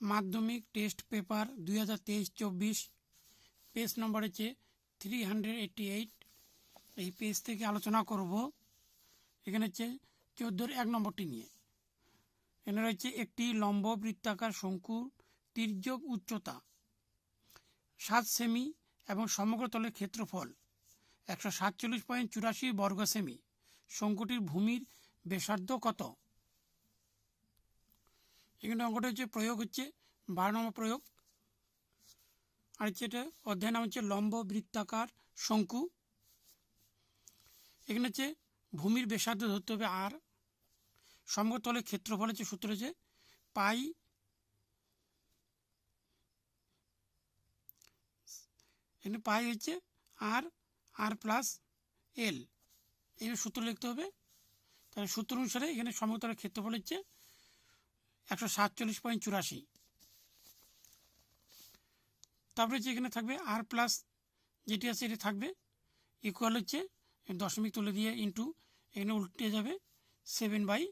মাধ্যমিক test paper দুই হাজার তেইশ চব্বিশ, পেজ নম্বর হচ্ছে থ্রি হান্ড্রেড এইটটি এইট এই পেজ থেকে আলোচনা করব। এখানে হচ্ছে চোদ্দোর এক নম্বরটি নিয়ে। এখানে রয়েছে একটি লম্ব বৃত্তাকার শঙ্কুর তির্যক উচ্চতা, সাত সেমি এবং সমগ্র তলের ক্ষেত্রফল একশো সাতচল্লিশ পয়েন্ট চুরাশি বর্গ সেমি শঙ্কুটির ভূমির ব্যাসার্ধ কত? এখানে অঙ্কটা হচ্ছে প্রয়োগ হচ্ছে, বারো নম্বর প্রয়োগ। আর হচ্ছে এটা অধ্যায় নাম হচ্ছে লম্ব বৃত্তাকার শঙ্কু। এখানে হচ্ছে ভূমির ব্যাসার্ধ ধরতে হবে আর সমতলের ক্ষেত্রফল হচ্ছে সূত্র হচ্ছে পাই এখানে পাই হচ্ছে আর আর প্লাস এল এই সূত্র লিখতে হবে। তাহলে সূত্র অনুসারে এখানে সমতলের ক্ষেত্রফল হচ্ছে একশো সাতচল্লিশ পয়েন্ট চুরাশি। তারপরে হচ্ছে এখানে থাকবে আর প্লাস যেটি আছে এটি থাকবে ইকুয়াল হচ্ছে দশমিক তুলে দিয়ে ইন্টু এখানে উল্টে যাবে সেভেন বাই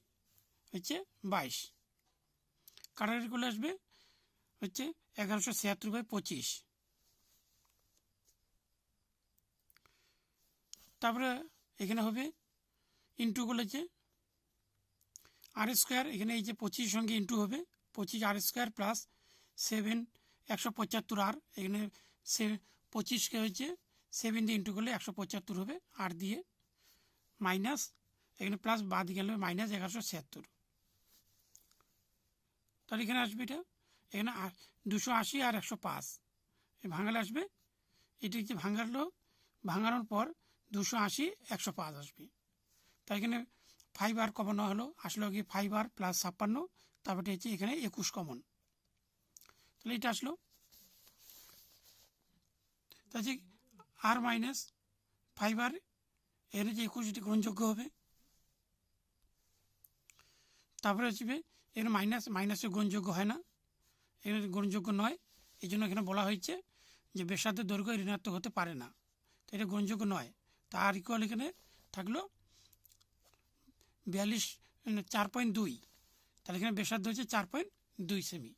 হচ্ছে বাইশ। কাটাকাটি করলে আসবে হচ্ছে এগারোশো ছিয়াত্তর বাই পঁচিশ। তারপরে এখানে হবে ইন্টু করলে যে আর স্কোয়ার এখানে এই যে পঁচিশ সঙ্গে ইন্টু হবে, পঁচিশ আর স্কোয়ার প্লাস সেভেন একশো পঁচাত্তর আর এখানে সে পঁচিশকে হচ্ছে সেভেন দিয়ে ইন্টু করলে একশো পঁচাত্তর হবে আর দিয়ে মাইনাস এখানে প্লাস বাদ গেলে মাইনাস এগারোশো ছিয়াত্তর। তাহলে এখানে আসবে এটা, এখানে দুশো আশি আর একশো পাঁচ। ভাঙালে আসবে, এটি হচ্ছে ভাঙালো, ভাঙানোর পর দুশো আশি, একশো পাঁচ আসবে। তাই এখানে ফাইভ আর কমন হলো, আসলো কি ফাইভ আর প্লাস ছাপ্পান্ন তারপরে হচ্ছে এখানে একুশ কমন তাহলে এটা আসলো। তাহলে আর মাইনাস ফাইভ আর এখানে যে একুশ গ্রহণযোগ্য হবে। তারপরে আসবে এর মাইনাস মাইনাসে গ্রহণযোগ্য হয় না। এর গ্রহণযোগ্য নয়। এই জন্য এখানে বলা হয়েছে যে বেসাদের দৈর্ঘ্য ঋণাত্মক হতে পারে না। তো এটা গ্রহণযোগ্য নয়। তার ইকুয়াল এখানে থাকল বিয়াল্লিশ চার পয়েন্ট দুই। তাহলে এখানে বেসার্ধ হচ্ছে চার পয়েন্ট দুই সেমি।